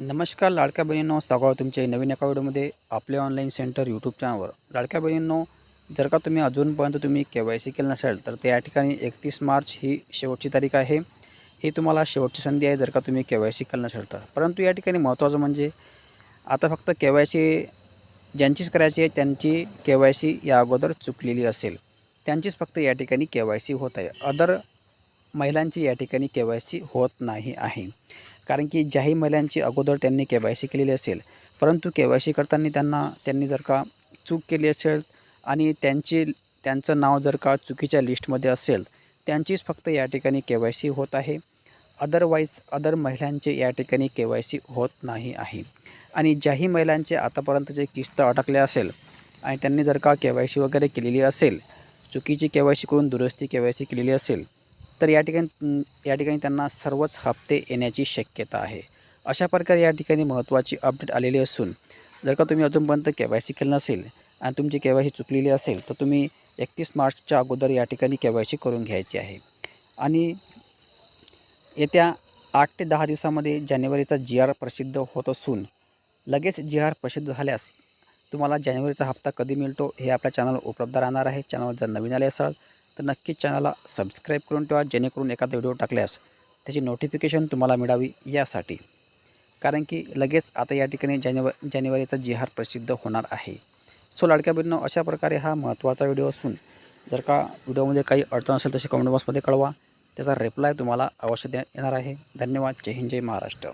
नमस्कार लाडक्या बहिणींनो स्वागत तुमच्या नवीन एका व्हिडिओमध्ये आपले ऑनलाईन सेंटर यूट्यूब चॅनलवर लाडक्या बहिणींनो जर का तुम्ही अजूनपर्यंत तुम्ही के वाय सी केलं नसेल तर त्या ठिकाणी एकतीस मार्च ही शेवटची तारीख आहे. ही तुम्हाला शेवटची संधी आहे जर का तुम्ही के वाय सी केलं नसेल तर. परंतु या ठिकाणी महत्त्वाचं म्हणजे आता फक्त के वाय सी ज्यांचीच करायची आहे त्यांची के वाय सी या अगोदर चुकलेली असेल. त्यांचीच फक्त या ठिकाणी के वाय सी होत आहे. अदर महिलांची या ठिकाणी के वाय सी होत नाही आहे. कारण की ज्याही महिलांची अगोदर त्यांनी के वाय सी केलेली असेल. परंतु के वाय सी करताना त्यांना त्यांनी जर का चूक केली असेल आणि त्यांची त्यांचं नाव जर का चुकीच्या लिस्टमध्ये असेल त्यांचीच फक्त या ठिकाणी के वाय सी होत आहे. अदरवाईज अदर महिलांचे या ठिकाणी के वाय सी होत नाही आहे. आणि ज्याही महिलांचे आतापर्यंतचे किस्त अडकले असेल आणि त्यांनी जर का के वाय सी वगैरे केलेली असेल चुकीची के वाय सी करून दुरुस्ती के वाय सी केलेली असेल तर या ठिकाणी या ठिकाणी त्यांना सर्वच हप्ते येण्याची शक्यता आहे. अशा प्रकारे या ठिकाणी महत्त्वाची अपडेट आलेली असून जर का तुम्ही अजूनपर्यंत के वाय सी केलं नसेल आणि तुमची के वाय सी चुकलेली असेल तर तुम्ही एकतीस मार्चच्या अगोदर या ठिकाणी के वाय सी करून घ्यायची आहे. आणि येत्या आठ ते दहा दिवसामध्ये जानेवारीचा जी आर प्रसिद्ध होत असून लगेच जी आर प्रसिद्ध झाल्यास तुम्हाला जानेवारीचा हप्ता कधी मिळतो हे आपल्या चॅनलवर उपलब्ध राहणार आहे. चॅनल जर नवीन आले असाल तर नक्कीच चॅनलला सबस्क्राईब करून ठेवा जेणेकरून एखादा व्हिडिओ टाकल्यास त्याची नोटिफिकेशन तुम्हाला मिळावी यासाठी. कारण की लगेच आता या ठिकाणी जानेव जानेवारीचा जिहार प्रसिद्ध होणार आहे. सो लाडक्या बहिणींनो अशा प्रकारे हा महत्त्वाचा व्हिडिओ असून जर का व्हिडिओमध्ये काही अडचण असेल तसे कमेंट बॉक्समध्ये कळवा. त्याचा रिप्लाय तुम्हाला अवश्य द्या येणार आहे. धन्यवाद. जय हिंद जय महाराष्ट्र.